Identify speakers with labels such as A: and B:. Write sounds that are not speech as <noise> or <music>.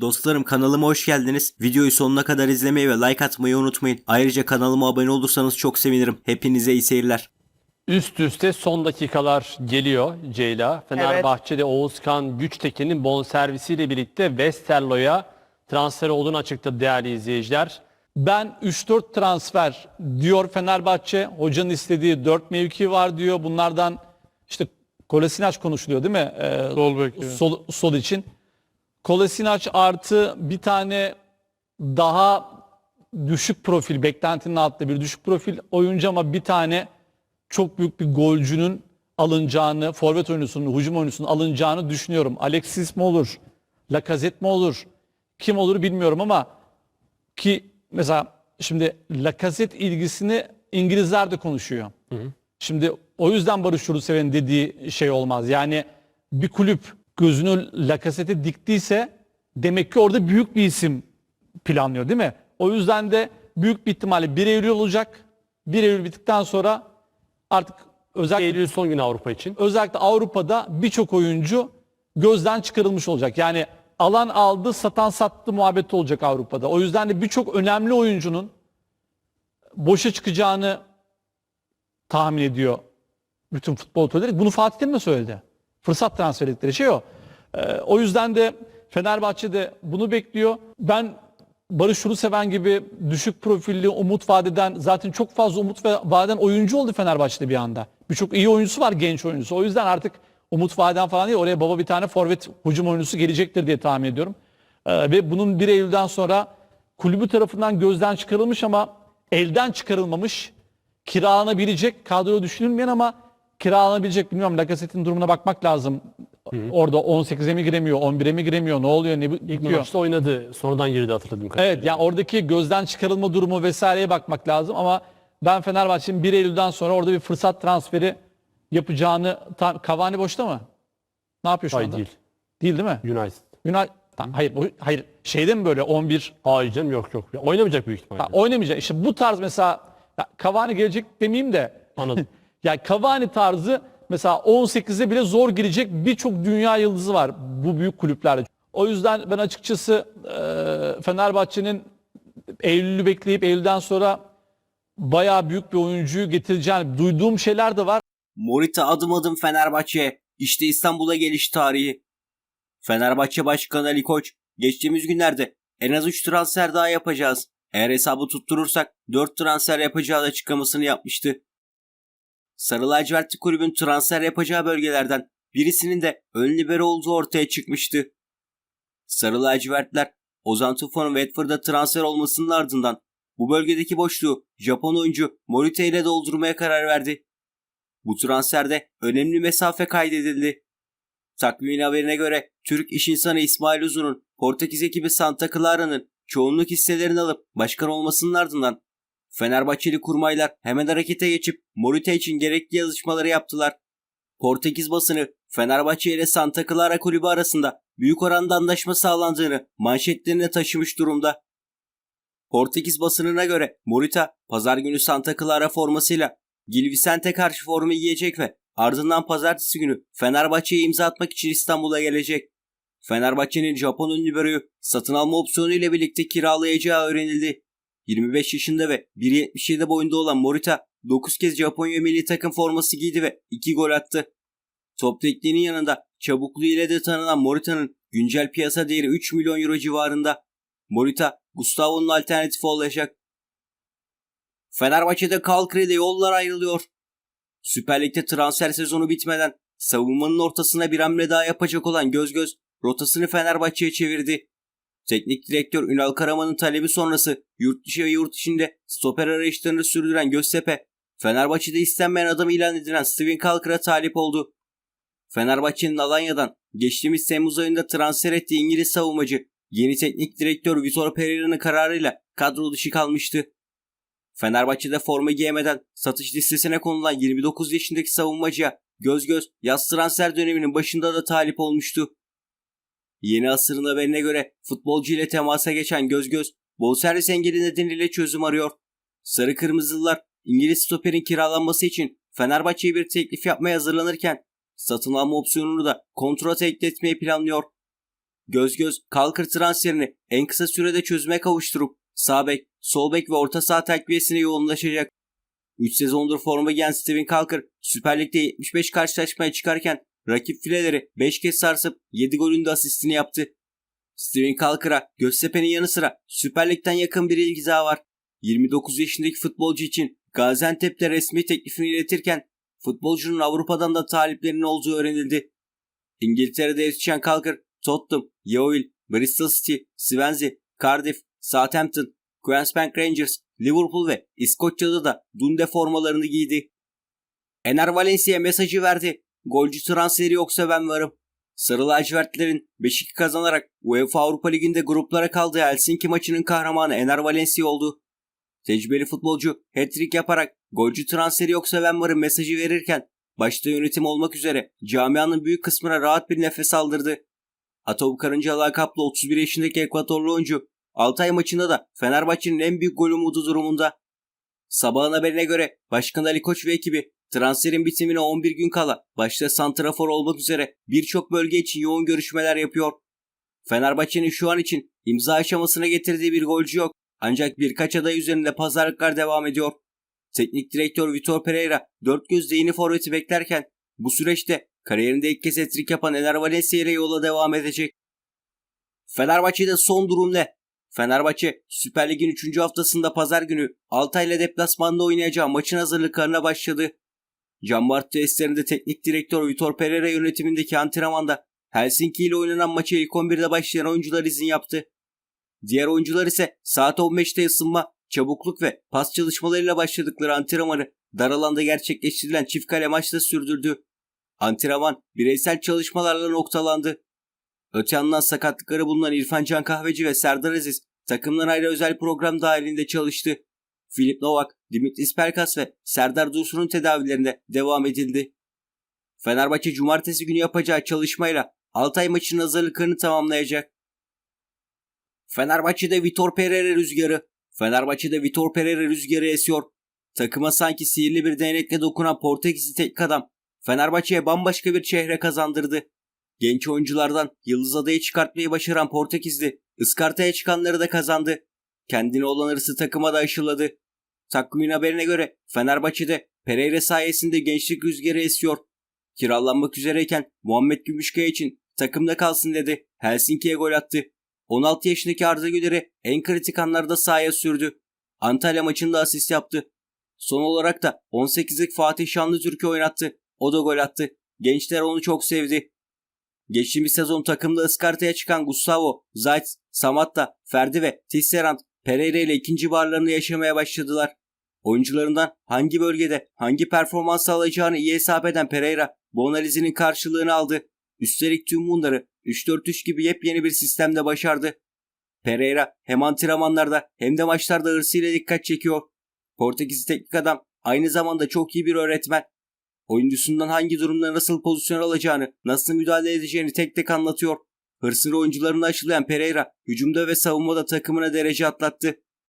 A: Dostlarım kanalıma hoş geldiniz. Videoyu sonuna kadar izlemeyi ve like atmayı unutmayın. Ayrıca kanalıma abone olursanız çok sevinirim. Hepinize iyi seyirler.
B: Üst üste son dakikalar geliyor Ceyla. Fenerbahçe'de Oğuzkan Güçtekin'in bonservisiyle birlikte Westerlo'ya transfer olduğunu açıkladı değerli izleyiciler.
C: Ben 3-4 transfer diyor Fenerbahçe. Hocanın istediği 4 mevki var diyor. Bunlardan işte Kolasinac konuşuluyor değil mi? Ee,
B: Sol
C: sol, sol için. Kolasinac artı bir tane daha düşük profil, beklentinin altında bir düşük profil oyuncu ama bir tane çok büyük bir golcünün alınacağını, forvet oyuncusunun, hücum oyuncusunun alınacağını düşünüyorum. Alexis mi olur? Lacazette mi olur? Kim olur bilmiyorum ama ki mesela şimdi Lacazette ilgisini İngilizler de konuşuyor. Şimdi o yüzden Barış Yurtseven'in dediği şey olmaz. Yani bir kulüp gözünü Lacazette'e diktiyse demek ki orada büyük bir isim planlıyor değil mi? O yüzden de büyük bir ihtimalle 1 Eylül olacak. 1 Eylül bittikten sonra artık özellikle
B: Eylül son günü Avrupa için.
C: özellikle Avrupa'da birçok oyuncu gözden çıkarılmış olacak. Yani alan aldı, satan sattı muhabbeti olacak Avrupa'da. O yüzden de birçok önemli oyuncunun boşa çıkacağını tahmin ediyor bütün futbol otoriteleri. Bunu Fatih Terim de söyledi. Fırsat transfer dedikleri şey o. Ee, o yüzden de Fenerbahçe de bunu bekliyor. Ben Barış Yurtseven gibi düşük profilli umut vadeden zaten çok fazla umut vadeden oyuncu oldu Fenerbahçe'de bir anda. Birçok iyi oyuncusu var genç oyuncusu. O yüzden artık umut vadeden falan değil oraya baba bir tane forvet hücum oyuncusu gelecektir diye tahmin ediyorum. Ee, ve bunun 1 Eylül'den sonra kulübü tarafından gözden çıkarılmış ama elden çıkarılmamış kiralanabilecek kadro düşünülmeyen ama kiralanabilecek bilmiyorum Lacazette'in durumuna bakmak lazım. Orada 18'e mi giremiyor, 11'e mi giremiyor, ne oluyor, ne
B: İlk
C: bitiyor?
B: maçta oynadı. Sonradan girdi hatırladığım kadarıyla.
C: Evet yani oradaki gözden çıkarılma durumu vesaireye bakmak lazım ama ben Fenerbahçe'nin 1 Eylül'den sonra orada bir fırsat transferi yapacağını ta- Cavani boşta mı? Ne yapıyor şu
B: Hayır
C: anda?
B: değil.
C: Değil değil mi?
B: United.
C: Yunan Tamam, hayır bu- hayır şeyde mi böyle 11
B: Hayır canım yok yok. Oynamayacak büyük ihtimalle.
C: ha, oynamayacak. İşte bu tarz mesela ya Cavani gelecek demeyeyim de
B: Anladım. <laughs>
C: yani Cavani tarzı mesela 18'e bile zor girecek birçok dünya yıldızı var bu büyük kulüplerde. O yüzden ben açıkçası Fenerbahçe'nin Eylül'ü bekleyip Eylül'den sonra bayağı büyük bir oyuncuyu getireceğini duyduğum şeyler de var.
A: Morita adım adım Fenerbahçe. İşte İstanbul'a geliş tarihi. Fenerbahçe Başkanı Ali Koç geçtiğimiz günlerde en az 3 transfer daha yapacağız. Eğer hesabı tutturursak 4 transfer yapacağı açıklamasını yapmıştı. Sarı lacivertli kulübün transfer yapacağı bölgelerden birisinin de ön libero olduğu ortaya çıkmıştı. Sarı lacivertler Ozan Tufan'ın Watford'a transfer olmasının ardından bu bölgedeki boşluğu Japon oyuncu Morita ile doldurmaya karar verdi. Bu transferde önemli mesafe kaydedildi. Takvimin haberine göre Türk iş insanı İsmail Uzun'un Portekiz ekibi Santa Clara'nın çoğunluk hisselerini alıp başkan olmasının ardından Fenerbahçeli kurmaylar hemen harekete geçip Morita için gerekli yazışmaları yaptılar. Portekiz basını Fenerbahçe ile Santa Clara kulübü arasında büyük oranda anlaşma sağlandığını manşetlerine taşımış durumda. Portekiz basınına göre Morita pazar günü Santa Clara formasıyla Gil Vicente karşı formu giyecek ve ardından pazartesi günü Fenerbahçe'ye imza atmak için İstanbul'a gelecek. Fenerbahçe'nin Japon ünlü libero'yu satın alma opsiyonu ile birlikte kiralayacağı öğrenildi. 25 yaşında ve 1.77 boyunda olan Morita 9 kez Japonya milli takım forması giydi ve 2 gol attı. Top tekniğinin yanında çabukluğu ile de tanınan Morita'nın güncel piyasa değeri 3 milyon euro civarında. Morita, Gustavo'nun alternatifi olacak. Fenerbahçe'de Kalkri'de yollar ayrılıyor. Süper Lig'de transfer sezonu bitmeden savunmanın ortasına bir hamle daha yapacak olan Göz Göz rotasını Fenerbahçe'ye çevirdi. Teknik direktör Ünal Karaman'ın talebi sonrası yurt dışı ve yurt içinde stoper arayışlarını sürdüren Göztepe, Fenerbahçe'de istenmeyen adam ilan edilen Steven Kalkır'a talip oldu. Fenerbahçe'nin Alanya'dan geçtiğimiz Temmuz ayında transfer ettiği İngiliz savunmacı yeni teknik direktör Vitor Pereira'nın kararıyla kadro dışı kalmıştı. Fenerbahçe'de forma giyemeden satış listesine konulan 29 yaşındaki savunmacıya göz göz yaz transfer döneminin başında da talip olmuştu. Yeni asırın haberine göre futbolcu ile temasa geçen göz göz bonservis engeli nedeniyle çözüm arıyor. Sarı Kırmızılılar İngiliz stoperin kiralanması için Fenerbahçe'ye bir teklif yapmaya hazırlanırken satın alma opsiyonunu da kontrata ekletmeyi planlıyor. göz göz Kalkır transferini en kısa sürede çözüme kavuşturup sağ bek, sol bek ve orta saha takviyesine yoğunlaşacak. 3 sezondur forma giyen Steven Kalkır Süper Lig'de 75 karşılaşmaya çıkarken rakip fileleri 5 kez sarsıp 7 golün de asistini yaptı. Steven Kalkır'a Göztepe'nin yanı sıra Süper Lig'den yakın bir ilgi daha var. 29 yaşındaki futbolcu için Gaziantep'te resmi teklifini iletirken futbolcunun Avrupa'dan da taliplerinin olduğu öğrenildi. İngiltere'de yetişen Kalkır, Tottenham, Yeovil, Bristol City, Swansea, Cardiff, Southampton, Queensbank Rangers, Liverpool ve İskoçya'da da Dunde formalarını giydi. Ener Valencia'ya mesajı verdi. Golcü transferi yoksa ben varım. Sarı lacivertlerin 5-2 kazanarak UEFA Avrupa Ligi'nde gruplara kaldığı Helsinki maçının kahramanı Ener Valencia oldu. Tecrübeli futbolcu hat-trick yaparak golcü transferi yoksa ben varım mesajı verirken başta yönetim olmak üzere camianın büyük kısmına rahat bir nefes aldırdı. Atop Karınca lakaplı 31 yaşındaki Ekvatorlu oyuncu Altay maçında da Fenerbahçe'nin en büyük gol umudu durumunda. Sabahın haberine göre Başkan Ali Koç ve ekibi transferin bitimine 11 gün kala başta santrafor olmak üzere birçok bölge için yoğun görüşmeler yapıyor. Fenerbahçe'nin şu an için imza aşamasına getirdiği bir golcü yok. Ancak birkaç aday üzerinde pazarlıklar devam ediyor. Teknik direktör Vitor Pereira dört gözle yeni forveti beklerken bu süreçte kariyerinde ilk kez etrik yapan Ener Valencia ile yola devam edecek. Fenerbahçe'de son durum ne? Fenerbahçe Süper Lig'in 3. haftasında pazar günü Altay'la deplasmanda oynayacağı maçın hazırlıklarına başladı. Can Bart testlerinde teknik direktör Vitor Pereira yönetimindeki antrenmanda Helsinki ile oynanan maça ilk 11'de başlayan oyuncular izin yaptı. Diğer oyuncular ise saat 15'te ısınma, çabukluk ve pas çalışmalarıyla başladıkları antrenmanı dar alanda gerçekleştirilen çift kale maçta sürdürdü. Antrenman bireysel çalışmalarla noktalandı. Öte yandan sakatlıkları bulunan İrfan Can Kahveci ve Serdar Aziz takımdan ayrı özel program dahilinde çalıştı. Filip Novak, Dimitris Pelkas ve Serdar Dursun'un tedavilerine devam edildi. Fenerbahçe cumartesi günü yapacağı çalışmayla Altay maçının hazırlıklarını tamamlayacak. Fenerbahçe'de Vitor Pereira rüzgarı. Fenerbahçe'de Vitor Pereira rüzgarı esiyor. Takıma sanki sihirli bir değnekle dokunan Portekizli tek adam Fenerbahçe'ye bambaşka bir çehre kazandırdı. Genç oyunculardan Yıldız Adayı çıkartmayı başaran Portekizli ıskartaya çıkanları da kazandı. Kendine olan hırsı takıma da aşıladı. Takvimin haberine göre Fenerbahçe'de Pereira sayesinde gençlik rüzgarı esiyor. Kiralanmak üzereyken Muhammed Gümüşkaya için takımda kalsın dedi. Helsinki'ye gol attı. 16 yaşındaki Arda Güler'i en kritik anlarda sahaya sürdü. Antalya maçında asist yaptı. Son olarak da 18'lik Fatih Şanlıtürk'ü oynattı. O da gol attı. Gençler onu çok sevdi. Geçtiğimiz sezon takımda ıskartaya çıkan Gustavo, Zayt, Samatta, Ferdi ve Tisserand Pereira ile ikinci varlarını yaşamaya başladılar. Oyuncularından hangi bölgede hangi performans sağlayacağını iyi hesap eden Pereira bu analizinin karşılığını aldı. Üstelik tüm bunları 3-4-3 gibi yepyeni bir sistemde başardı. Pereira hem antrenmanlarda hem de maçlarda hırsıyla dikkat çekiyor. Portekizli teknik adam aynı zamanda çok iyi bir öğretmen. Oyuncusundan hangi durumda nasıl pozisyon alacağını, nasıl müdahale edeceğini tek tek anlatıyor. Hırsını oyuncularına aşılayan Pereira hücumda ve savunmada takımına derece atlattı.